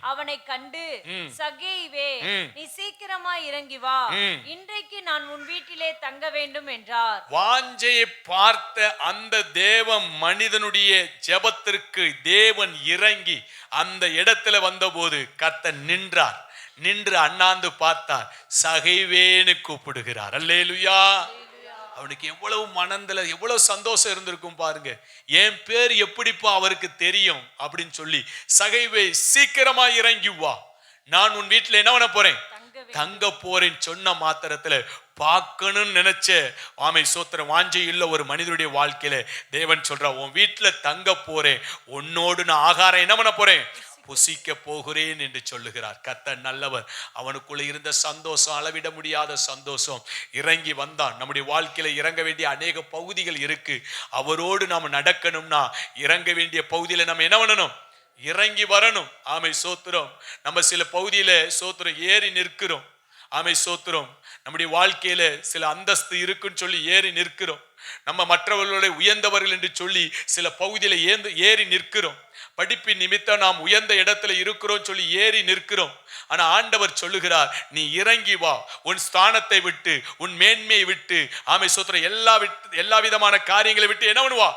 அவனை கண்டு ம். நீ சீக்கிரமாய் இறங்கி வா. இன்றைக்கு நான் உன் வீட்டிலே தங்க வேண்டும் என்றார். வாஞ்சையை பார்த்த அந்த தேவ மனிதனுடைய ஜெபத்திற்கு தேவன் இறங்கி அந்த இடத்துல வந்தபோது கர்த்தர் நின்றார். நின்று அண்ணாந்து பார்த்தார். சகைவேன்னு கூப்பிடுகிறார். அல்லேலுயா. அவனுக்கு எவ்வளவு மனதுல எவ்வளவு சந்தோஷம் இருந்திருக்கும் பாருங்க. என் பேர் எப்படிப்பா அவருக்கு தெரியும்? அப்படின்னு சொல்லி சகைவே சீக்கிரமா இறங்கி வா. நான் உன் வீட்டுல என்ன பண்ண போறேன்? தங்க போறேன் சொன்ன மாத்திரத்துல பார்க்கணும்னு நினைச்ச ஆமை சோத்திர வாஞ்சை இல்ல ஒரு மனிதனுடைய வாழ்க்கையில தேவன் சொல்றா உன் வீட்டுல தங்க போறேன். உன்னோடு நான் ஆகாரம் என்ன பண்ண போறேன்? புசிக்க போகிறேன் என்று சொல்லுகிறார். கத்த நல்லவர். அவனுக்குள்ள இருந்த சந்தோஷம் அளவிட முடியாத சந்தோஷம் இறங்கி வந்தான். நம்முடைய வாழ்க்கையில இறங்க வேண்டிய அநேக பகுதிகள் இருக்கு. அவரோடு நாம் நடக்கணும்னா இறங்க வேண்டிய பகுதியில நம்ம என்ன பண்ணணும்? இறங்கி வரணும். ஆமை சோத்திரம். நம்ம சில பகுதியில சோத்திரம் ஏறி நிற்கிறோம். ஆமை சோத்திரம். நம்முடைய வாழ்க்கையில சில அந்தஸ்து இருக்குன்னு சொல்லி ஏறி நிற்கிறோம். நம்ம மற்றவர்களுடைய உயர்ந்தவர்கள் என்று சொல்லி சில பகுதியில ஏந்து ஏறி நிற்கிறோம். படிப்பின் நிமித்தம் நாம் உயர்ந்த இடத்துல இருக்கிறோம் சொல்லி ஏறி நிற்கிறோம். ஆனா ஆண்டவர் சொல்லுகிறார் நீ இறங்கி வா உன் ஸ்தானத்தை விட்டு உன் மேன்மையை விட்டு ஆமை சோத்திரம் எல்லா விட்டு எல்லா விதமான காரியங்களை விட்டு என்ன பண்ணுவா?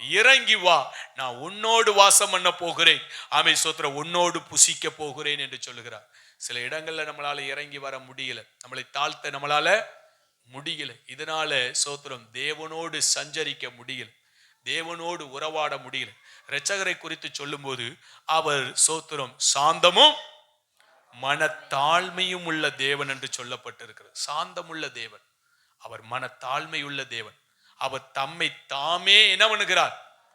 இறங்கி வா நான் உன்னோடு வாசம் பண்ண போகிறேன். ஆமை சோத்திர உன்னோடு புசிக்க போகிறேன் என்று சொல்லுகிறார். சில இடங்கள்ல நம்மளால இறங்கி வர முடியல. நம்மளை தாழ்த்த நம்மளால முடியல. இதனால சோத்திரம் தேவனோடு சஞ்சரிக்க முடியல. தேவனோடு உறவாட முடியல. இரட்சகரை குறித்து சொல்லும்போது அவர் சோத்திரம் சாந்தமும் மனத்தாழ்மையும் உள்ள தேவன் என்று சொல்லப்பட்டிருக்கிறது. சாந்தமுள்ள தேவன். அவர் மனத்தாழ்மையுள்ள தேவன். அவர் தம்மை தாமே என்ன பண்ணுகிறார்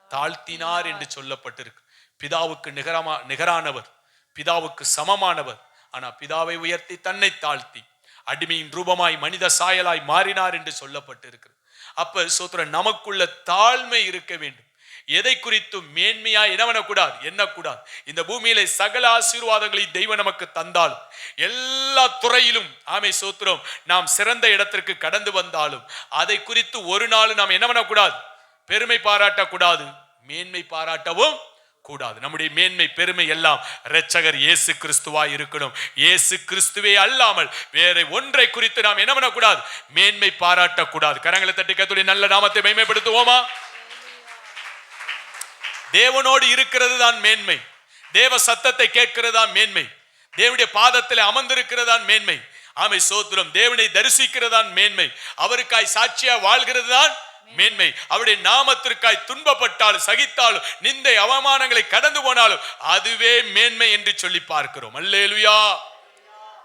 தாழ்த்தினார் என்று சொல்லப்பட்டிருக்கு. பிதாவுக்கு நிகரமா நிகரானவர். பிதாவுக்கு சமமானவர். ஆனா பிதாவை உயர்த்தி தன்னை தாழ்த்தி அடிமையின் ரூபமாய் மனித சாயலாய் மாறினார் என்று சொல்லப்பட்டிருக்கிறது. அப்ப சோத்திர நமக்குள்ள தாழ்மை இருக்க வேண்டும். எதை குறித்தும் மேன்மையா என்னவனக்கூடாது எண்ணக்கூடாது. இந்த பூமியில சகல ஆசீர்வாதங்களை தெய்வம் நமக்கு தந்தாலும் எல்லா துறையிலும் ஆமை சோத்திரம் நாம் சிறந்த இடத்திற்கு கடந்து வந்தாலும் அதை குறித்து ஒரு நாள் நாம் என்ன பண்ணக்கூடாது? பெருமை பாராட்டக்கூடாது. மேன்மை பாராட்டவும் கூடாது. நம்முடைய மேன்மை பெருமை எல்லாம் இரட்சகர் இயேசு கிறிஸ்துவா இருக்கணும். இயேசு கிறிஸ்துவே அல்லாமல் வேற ஒன்றை குறித்து நாம் என்ன பண்ணக்கூடாது? மேன்மை பாராட்டக்கூடாது. கரங்களை தட்டி கத்துடைய நல்ல நாமத்தை மேன்மைப்படுத்துவோமா தேவனோடு இருக்கிறது தான் மேன்மை. தேவ சத்தத்தை கேட்கிறது தான் மேன்மை. தேவனுடைய பாதத்தில் அமர்ந்திருக்கிறது தான் மேன்மை. ஆமை சோத்திரம் தேவனை தரிசிக்கிறதான் மேன்மை. அவருக்காய் சாட்சியா வாழ்கிறது தான் மேன்மை. அவருடைய நாமத்திற்காய் துன்பப்பட்டாலும் சகித்தாலும் நிந்தை அவமானங்களை கடந்து போனாலும் அதுவே மேன்மை என்று சொல்லி பார்க்கிறோம். அல்லேலுயா.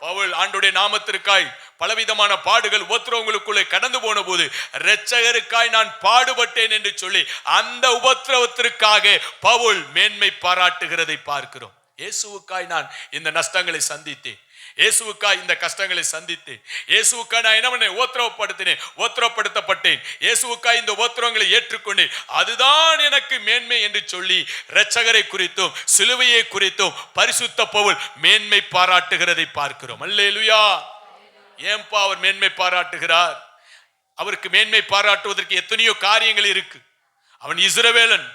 பவுல் ஆண்டுடைய நாமத்திற்காய் பலவிதமான பாடுகள் உபத்திரவங்களுக்குள்ளே கடந்து போன போது இரட்சகருக்காய் நான் பாடுபட்டேன் என்று சொல்லி அந்த உபத்திரவத்திற்காக பவுல் மேன்மை பாராட்டுகிறதை பார்க்கிறோம். இயேசுவுக்காய் நான் இந்த நஷ்டங்களை சந்தித்தேன். இயேசுவுக்காய் இந்த கஷ்டங்களை சந்தித்தேன். இயேசுவுக்காய் நான் என்ன பண்ணேன்? ஓத்திரவப்படுத்தினேன் ஓத்திரப்படுத்தப்பட்டேன் இயேசுவுக்காய் இந்த ஓத்திரங்களை ஏற்றுக்கொண்டேன். அதுதான் எனக்கு மேன்மை என்று சொல்லி இரட்சகரை குறித்தும் சிலுவையை குறித்தும் பரிசுத்த பவுல் மேன்மை பாராட்டுகிறதை பார்க்கிறோம். அல்லேலுயா. ஏன்பா அவர் மேன்மை பாராட்டுகிறார்? அவருக்கு மேன்மை பாராட்டுவதற்கு எத்தனையோ காரியங்கள் இருக்கு. அவன் இஸ்ரவேலன்.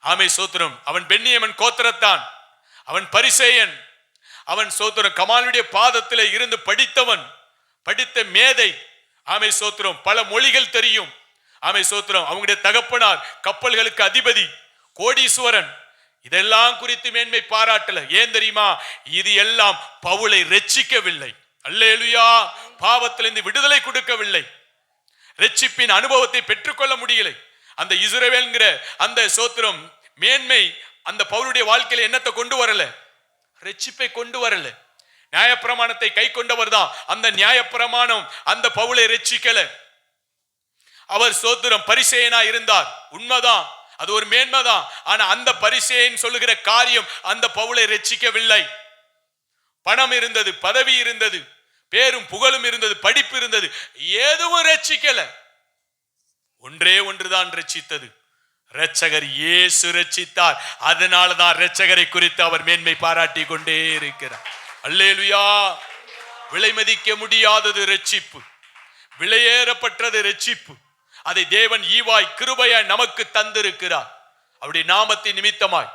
ஆமை சோத்திரம். அவன் பெண்ணியமன் கோத்திரத்தான். அவன் பரிசேயன். அவன் சோத்திரம் கமாலுடைய பாதத்தில் இருந்து படித்தவன் படித்த மேதை. ஆமை சோத்திரம் பல மொழிகள் தெரியும். ஆமை சோத்திரம் அவங்களுடைய தகப்பனார் கப்பல்களுக்கு அதிபதி கோடீஸ்வரன். இதெல்லாம் குறித்து மேன்மை பாராட்டல. ஏன் தெரியுமா? இது எல்லாம் பவுலை ரட்சிக்கவில்லை. அல்லேலுயா! பாவத்திலிருந்து விடுதலை கொடுக்கவில்லை. ரட்சிப்பின் அனுபவத்தை பெற்றுக்கொள்ள முடியலை. அந்த இசுரவேல்ங்கிற அந்த சோத்திரம் மேன்மை அந்த பவுலுடைய வாழ்க்கையில என்னத்தை கொண்டு வரல. ரட்சிப்பை கொண்டு வரல. நியாயப்பிரமாணத்தை கை கொண்டவர் தான் அந்த நியாயப்பிரமாணம் அந்த பவுலை ரட்சிக்கல. அவர் சோத்திரம் பரிசேயனா இருந்தார். உண்மைதான். அது ஒரு மேன்மைதான். ஆனா அந்த பரிசேன் சொல்லுகிற காரியம் அந்த பவுலை ரட்சிக்கவில்லை. பணம் இருந்தது பதவி இருந்தது பேரும் புகழும் இருந்தது படிப்பு இருந்தது. எதுவும் ரட்சிக்கல. ஒன்றே ஒன்றுதான் ரட்சித்தது. ரட்சகர் இயேசு ரட்சித்தார் அதனால தான் ரட்சகரை குறித்து அவர் மேன்மை பாராட்டி கொண்டே இருக்கிறார். அல்லேலுயா. விலை மதிக்க முடியாதது ரட்சிப்பு விலையேறப்பட்டது ரட்சிப்பு அதை தேவன் ஈவாய் கிருபையாய் நமக்கு தந்திருக்கிறார். அப்படி நாமத்தின் நிமித்தமாய்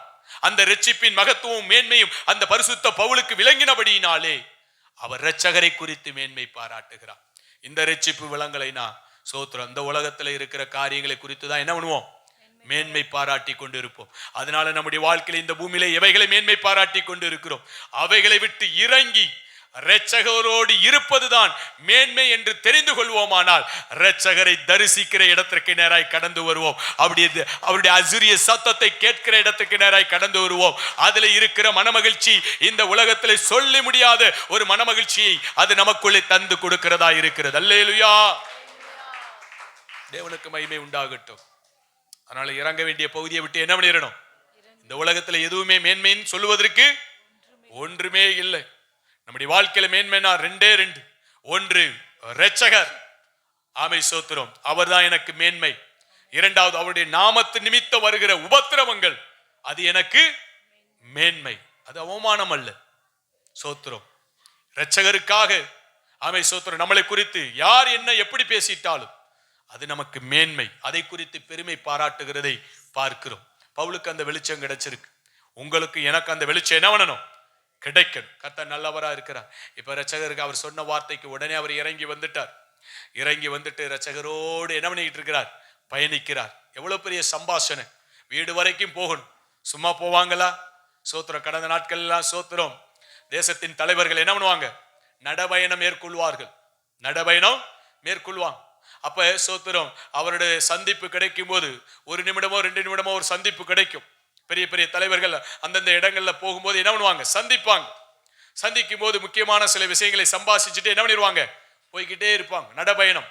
அந்த ரட்சிப்பின் மகத்துவம் மேன்மையும் அந்த பரிசுத்த பவுலுக்கு விளங்கினபடியினாலே அவர் ரட்சகரை குறித்து மேன்மை பாராட்டுகிறார். இந்த ரட்சிப்பு விலங்கலை நான் சோத்திரம் இந்த உலகத்தில் இருக்கிற காரியங்களை குறித்து தான் என்ன பண்ணுவோம்? மேன்மை பாராட்டி கொண்டு இருப்போம் அதனால நம்முடைய வாழ்க்கையில் இந்த பூமியில எவைகளை மேன்மை பாராட்டி கொண்டு இருக்கிறோம் அவைகளை விட்டு இறங்கி இரட்சகரோடு இருப்பதுதான் மேன்மை என்று தெரிந்து கொள்வோமானால் இரட்சகரை தரிசிக்கிற இடத்திற்கு நேராய் கடந்து வருவோம். அப்படி அவருடைய அசுரிய சத்தத்தை கேட்கிற இடத்துக்கு நேராய் கடந்து வருவோம். அதுல இருக்கிற மனமகிழ்ச்சி இந்த உலகத்தில் சொல்லி முடியாத ஒரு மனமகிழ்ச்சியை அது நமக்குள்ளே தந்து கொடுக்கிறதா இருக்கிறது. அல்லேலுயா. தேவனுக்கு மகிமை உண்டாகட்டும். அதனால இறங்க வேண்டிய பகுதியை விட்டு என்ன பண்ணிடணும்? இந்த உலகத்துல எதுவுமே மேன்மைன்னு சொல்லுவதற்கு ஒன்றுமே இல்லை. நம்முடைய வாழ்க்கையில மேன்மைனா ரெண்டே ரெண்டு. ஒன்று ரட்சகர் ஆமை சோத்திரம். அவர்தான் எனக்கு மேன்மை. இரண்டாவது அவருடைய நாமத்து நிமித்த வருகிற உபத்திரவங்கள். அது எனக்கு மேன்மை. அது அவமானம் அல்ல. சோத்திரம். ரட்சகருக்காக ஆமை சோத்திரம் நம்மளை குறித்து யார் என்ன எப்படி பேசிட்டாலும் அது நமக்கு மேன்மை. அதை குறித்து பெருமை பாராட்டுகிறதை பார்க்கிறோம். பவுலுக்கு அந்த வெளிச்சம் கிடைச்சிருக்கு. உங்களுக்கு எனக்கு அந்த வெளிச்சம் என்ன பண்ணணும்? கிடைக்கணும். கர்த்தர் நல்லவராக இருக்கிறார். இப்போ ரச்சகருக்கு அவர் சொன்ன வார்த்தைக்கு உடனே அவர் இறங்கி வந்துட்டார். இறங்கி வந்துட்டு ரச்சகரோடு என்ன பண்ணிக்கிட்டு இருக்கிறார்? பயணிக்கிறார். எவ்வளோ பெரிய சம்பாஷணை. வீடு வரைக்கும் போகணும். சும்மா போவாங்களா? சோத்திரம். கடந்த நாட்கள் எல்லாம் சோத்திரம். தேசத்தின் தலைவர்கள் என்ன பண்ணுவாங்க? நடபயணம் மேற்கொள்வார்கள். நடபயணம் மேற்கொள்வாங்க. அப்போ சோத்திரம் அவருடைய சந்திப்பு கிடைக்கும் போது ஒரு நிமிடமோ ரெண்டு நிமிடமோ ஒரு சந்திப்பு கிடைக்கும். பெரிய பெரிய தலைவர்கள் அந்தந்த இடங்களில் போகும்போது என்ன பண்ணுவாங்க? சந்திப்பாங்க. சந்திக்கும் போது முக்கியமான சில விஷயங்களை சம்பாஷிச்சுட்டு என்ன பண்ணிடுவாங்க போய்கிட்டே இருப்பாங்க. நடபயணம்.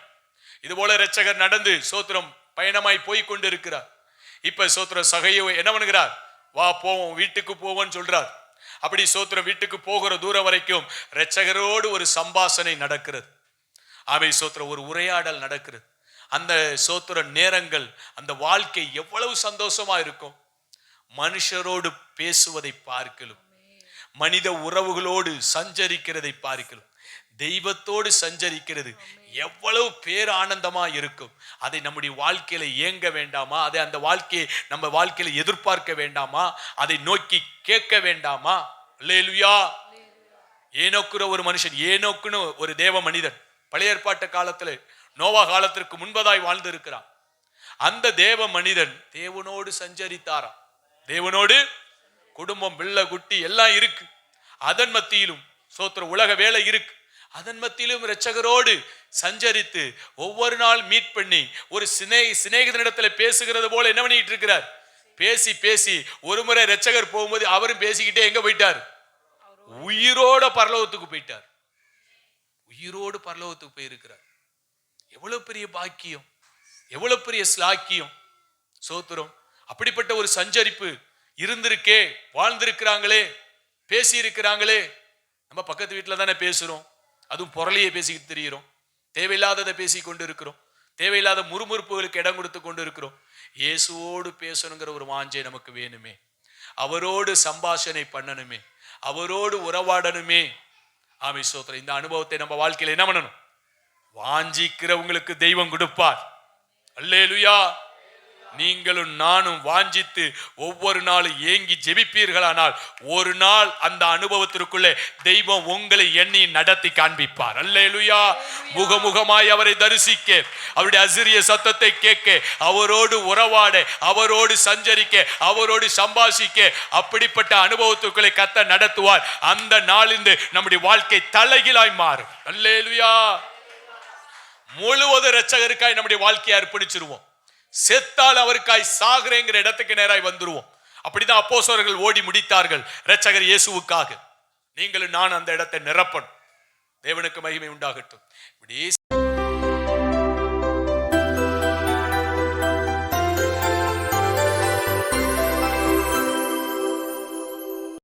இது போல நடந்து சோத்திரம் பயணமாய் போய் கொண்டு இருக்கிறார் இப்ப சோத்திரம் சகையோ என்ன பண்ணுகிறார்? வா போவோம் வீட்டுக்கு போவோம்னு சொல்றார். அப்படி சோத்திரம் வீட்டுக்கு போகிற தூரம் வரைக்கும் ரச்சகரோடு ஒரு சம்பாசனை நடக்கிறது. ஆமை சோத்திர ஒரு உரையாடல் நடக்கிறது அந்த சோத்திர நேரங்கள் அந்த வாழ்க்கை எவ்வளவு சந்தோஷமா இருக்கும். மனுஷரோடு பேசுவதை பார்க்கலும். மனித உறவுகளோடு சஞ்சரிக்கிறதை பார்க்கலும். தெய்வத்தோடு சஞ்சரிக்கிறது. எவ்வளவு பேர் ஆனந்தமா இருக்கும். அதை நம்முடைய வாழ்க்கையில ஏங்க வேண்டாமா? அதை அந்த வாழ்க்கையை நம்ம வாழ்க்கையில எதிர்பார்க்க வேண்டாமா? அதை நோக்கி கேட்க வேண்டாமா? லேலுயா ஏனோக்குற ஒரு மனுஷன் ஏனோக்குன்னு ஒரு தேவ மனிதன். பழைய ஏற்பாட்டு காலத்தில் நோவா காலத்திற்கு முன்பதாய் வாழ்ந்து இருக்கிறான் அந்த தேவ மனிதன் தேவனோடு சஞ்சரித்தாராம். தேவனோடு குடும்பம் பிள்ளை குட்டி எல்லாம் இருக்கு. அதன் மத்தியிலும் சோத்திர உலக வேலை இருக்கு. அதன் மத்தியிலும் இரட்சகரோடு சஞ்சரித்து ஒவ்வொரு நாள் மீட் பண்ணி ஒரு சினே சிநேகிதனிடத்துல பேசுகிறது போல என்ன பண்ணிட்டு இருக்கிறார்? பேசி பேசி ஒரு முறை இரட்சகர் போகும்போது அவரும் பேசிக்கிட்டே எங்க போயிட்டார்? உயிரோட பரலோகத்துக்கு போயிட்டார். உயிரோடு பரலோகத்துக்கு போயிருக்கிறார். எவ்வளவு பெரிய பாக்கியம் எவ்வளவு பெரிய ஸ்லாக்கியம் சோத்திரம் அப்படிப்பட்ட ஒரு சஞ்சரிப்பு இருந்திருக்கே வாழ்ந்திருக்கிறாங்களே பேசி இருக்கிறாங்களே நம்ம பக்கத்து வீட்டில் தானே பேசுகிறோம் அதுவும் பொருளையே பேசிக்கிட்டு தெரிகிறோம் தேவையில்லாததை பேசி கொண்டு இருக்கிறோம் தேவையில்லாத முறுமுறுப்புகளுக்கு இடம் கொடுத்து கொண்டு இருக்கிறோம் இயேசுவோடு பேசணுங்கிற ஒரு வாஞ்சை நமக்கு வேணுமே. அவரோடு சம்பாஷணை பண்ணணுமே. அவரோடு உறவாடணுமே. ஆமை சோத்திரம் இந்த அனுபவத்தை நம்ம வாழ்க்கையில் என்ன பண்ணணும்? வாஞ்சிக்கிறவங்களுக்கு தெய்வம் கொடுப்பார். அல்லேலுயா! நீங்களும் நானும் வாஞ்சித்து ஒவ்வொரு நாளும் ஏங்கி ஜெபிப்பீர்களானால் ஒரு நாள் அந்த அனுபவத்திற்குள்ளே தெய்வம் உங்களை எண்ணி நடத்தி காண்பிப்பார். அல்லேலுயா. முகமுகமாய் அவரை தரிசிக்க அவருடைய அசிரிய சத்தத்தை கேட்க அவரோடு உறவாட அவரோடு சஞ்சரிக்க அவரோடு சம்பாஷிக்க அப்படிப்பட்ட அனுபவத்துக்குள்ளே கத்த நடத்துவார். அந்த நாளிந்து நம்முடைய வாழ்க்கை தலைகீழாய் மாறும். அல்லேலுயா. முழுவதும் ரச்சகருக்காய் நம்முடைய வாழ்க்கையை அர்ப்பணிச்சிருவோம். செத்தால் அவருக்காய் சாகுறேங்கிற இடத்துக்கு நேராய் வந்துருவோம். அப்படிதான் அப்போசவர்கள் ஓடி முடித்தார்கள். இரட்சகர் இயேசுவுக்காக. நீங்களும் நான் அந்த இடத்தை நிரப்பணும். தேவனுக்கு மகிமை உண்டாகட்டும். இப்படி